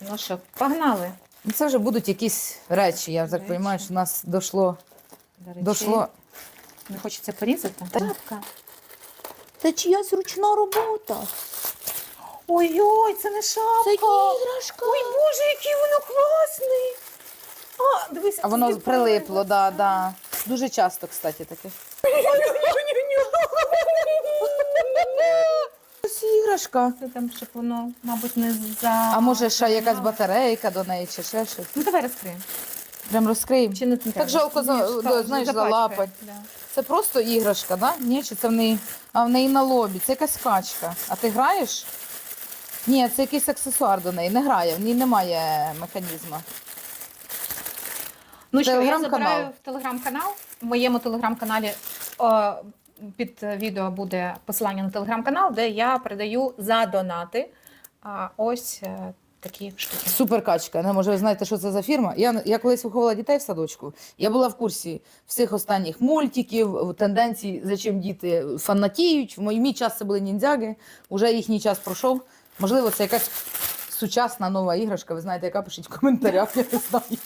Ну що, погнали. Ну, Це вже будуть якісь речі. Я так розумію, що у нас дошло. До речей. дошло. Не хочеться порізати. Шапка. Це чиясь ручна робота. Ой-ой, це не шапка. Це іграшка. Ой, Боже, який воно класний. А, дивись, А воно прилипло, да, да. Дуже часто, кстати, таке. Іграшка. Це там, щоб воно, мабуть, не за. А може ще якась батарейка до неї, чи ще щось. Ну давай розкриємо. Прям розкриємо. Чи не треба? Так жалко, за- Ні, знаєш, запачкає. залапать. Да. Це просто іграшка, да? Ні, чи це в неї. А в неї на лобі. Це якась качка. А ти граєш? Ні, це якийсь аксесуар до неї. Не грає, в ній немає механізму. Ну що, я Телеграм-канал. забираю в телеграм-канал. В моєму телеграм-каналі о, під відео буде посилання на телеграм-канал, де я передаю за донати а, ось е, такі штуки. Супер качка. Не може, ви знаєте, що це за фірма? Я, я колись виховувала дітей в садочку. Я була в курсі всіх останніх мультиків, тенденцій, за чим діти фанатіють. В мій, мій час це були ніндзяги, вже їхній час пройшов. Можливо, це якась сучасна нова іграшка. Ви знаєте, яка пишіть в коментарях, я не знаю.